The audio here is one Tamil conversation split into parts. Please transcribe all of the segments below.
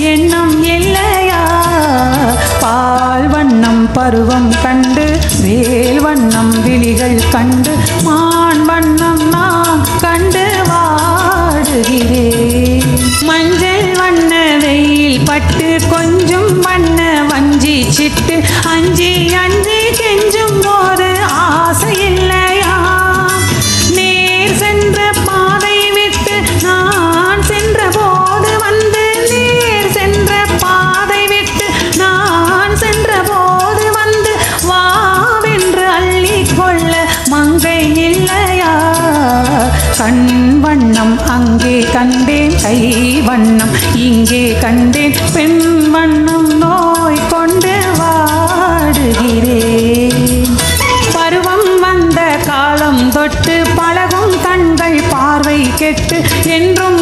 எண்ணம் இல்லையா? பால் வண்ணம் பருவம் கண்டு வேல் வண்ணம் விழிகள் கண்டு மான் வண்ணம் கண் வண்ணம் அங்கே கண்டேன் கை வண்ணம் இங்கே கண்டேன் பெண் வண்ணம் நோய் கொண்டு வாடுகிறேன். பருவம் வந்த காலம் தொட்டு பழகும் கண்கள் பார்வை கெட்டு என்றும்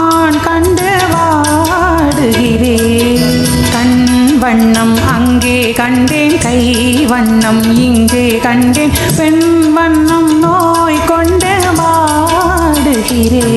அங்கே கண்டேன் கை வண்ணம் இங்கே கண்டேன். பெண் வண்ணம் நோய் கொண்டு வாடுகிறேன்